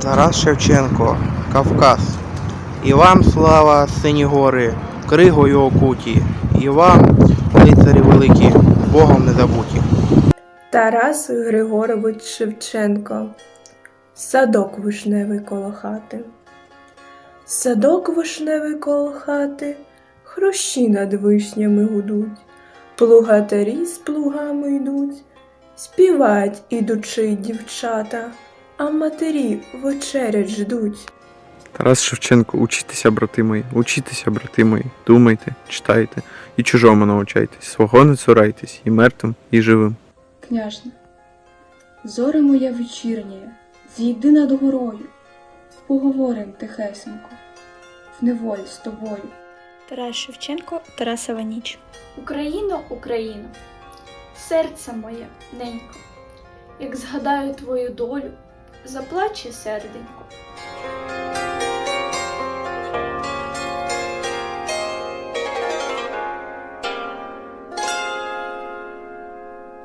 Тарас Шевченко, Кавказ. І вам слава, сині гори, кригою окуті, і вам, лицарі великі, Богом не забуті. Тарас Григорович Шевченко. Садок вишневий коло хати. Садок вишневий коло хати, хрущі над вишнями гудуть, плугатарі з плугами йдуть, співають ідучи дівчата, а матері вечерять ждуть. Тарас Шевченко, учітеся, брати мої, учітеся, брати мої, думайте, читайте і чужому навчайтесь, свого не цурайтесь, і мертвим, і живим. Княжна, зоре моя вечірня, зійди над горою, поговорим тихесенько, в неволі з тобою. Тарас Шевченко, Тарасова ніч. Україно, Україно, серце моє ненько, як згадаю твою долю, заплаче серденько.